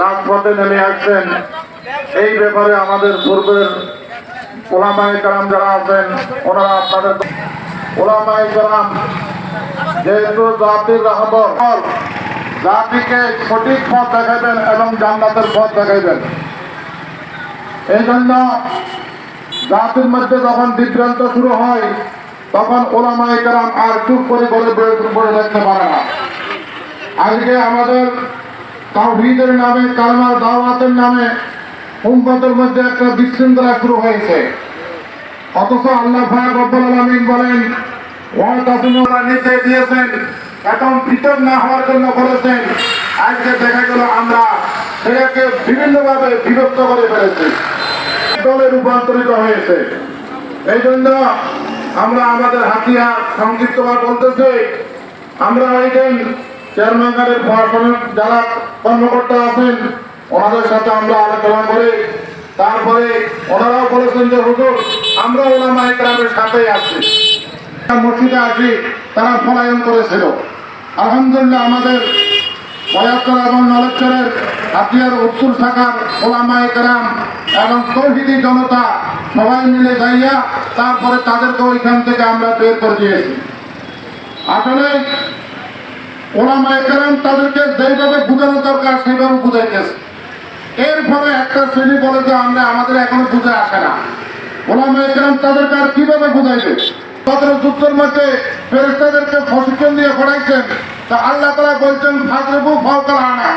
রাজপথে নেমে আসছেন। এই ব্যাপারে আমাদের পূর্বের ওলামায়ে কালাম যারা আছেন, ওনারা আপনাদের ওলামায়ে কালাম যেহেতু জাতির রাহবর জাতিকে সঠিক পথ দেখাবেন এবং জান্নাতের পথ দেখাইবেন। এই জন্য জাতির মধ্যে যখন বিভ্রান্ত শুরু হয়, তখন ওলামায় কালাম আর চুপ করে বসে বসে থাকতে পারে না। আজকে আমাদের তাওহীদের নামে, কালমার দাওয়াতের নামে উম্মতের মধ্যে একটা বিশৃঙ্খলা শুরু হয়েছে। অথচ আল্লাহ ভাই রব্বুল আলামিন বলেন নির্দেশ দিয়েছেন এখন পৃথক না হওয়ার জন্য বলেছেন, আজকে দেখা গেল আমরা সেটাকে বিভিন্নভাবে বিভক্ত করে ফেলেছি। দলে রূপান্তরিত হয়েছে। এই জন্য আমরা আমাদের হাতিয়ার সংক্ষিপ্তভাবে বলতেছি, আমরা দিন চেয়ারম্যানের প্রশাসনের যারা কর্মকর্তা আছেন, ওনাদের সাথে আমরা আলোচনা করে। তারপরে ওনারাও বলেছেন যে, হুজুর, আমরা ওলামা একরামের সাথেই আছি। মসজিদে আসি, তারা পলায়ন করেছিল। আলহামদুলিল্লাহ আমাদের বয়াত্তর এবং নলেশ্বরের হাতিয়ার উত্তর শাখার ওলামা একরাম এবং তৌহিদি জনতা সবাই মিলে যাইয়া তারপরে তাদেরকে ওইখান থেকে আমরা বের করে দিয়েছি। আসলে ওলামা একরাম তাদেরকে যেইভাবে বুঝানো দরকার সেইভাবে বুঝাইতেছে এরপরে একটা শ্রেণি বলে যে আমরা আমাদের এখনও বুঝে আসে না। ওলামা একরাম তাদেরকে আর কীভাবে বুঝাইবে? তাদের যুদ্ধের মধ্যে ফেরেস্তাদেরকে প্রশিক্ষণ দিয়ে পড়াইছেন তা আল্লাহ তালা বলছেন ফাঁকরেবু ফাউকাল আনা।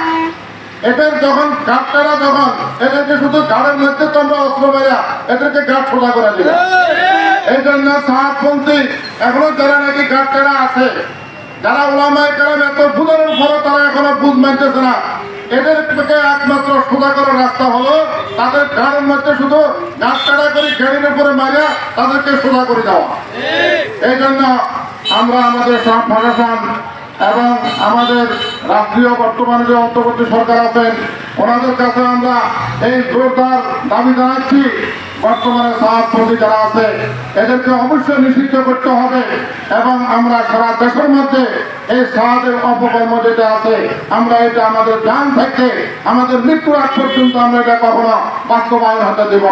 এদের যখন গাঁটটারা যখন এদেরকে শুধু গাড়ের মধ্যে তোমরা অস্ত্র মেরা এদেরকে গাঁট সোজা করে দিবে এই জন্য সাহাবপন্থী এখনও যারা নাকি গাঁটটারা আছে যারা ওলামায় কালাম এত বুঝানোর ফলে তারা এখনও বুঝ মানতেছে না। এদের থেকে একমাত্র সোজা করার রাস্তা হলো তাদের গাড়ির মধ্যে শুধু গাছ কাটা করে গাড়ির উপরে মারিয়া তাদেরকে সোজা করে দেওয়া। এই জন্য আমরা আমাদের প্রশাসন এবং আমাদের রাষ্ট্রীয় বর্তমানে যে অন্তর্বর্তী সরকার আছেন, ওনাদের কাছে আমরা এই জোরদার দাবি জানাচ্ছি বর্তমানে সভাপতি যারা আছে, এদেরকে অবশ্যই নিষিদ্ধ করতে হবে এবং আমরা সারা দেশের মধ্যে এই সাহায্যের অপকর্ম যেটা আছে, আমরা এটা আমাদের গান থেকে, আমাদের মৃত্যু আগ পর্যন্ত আমরা এটা কখনো বাস্তবায়ন হতে দেব।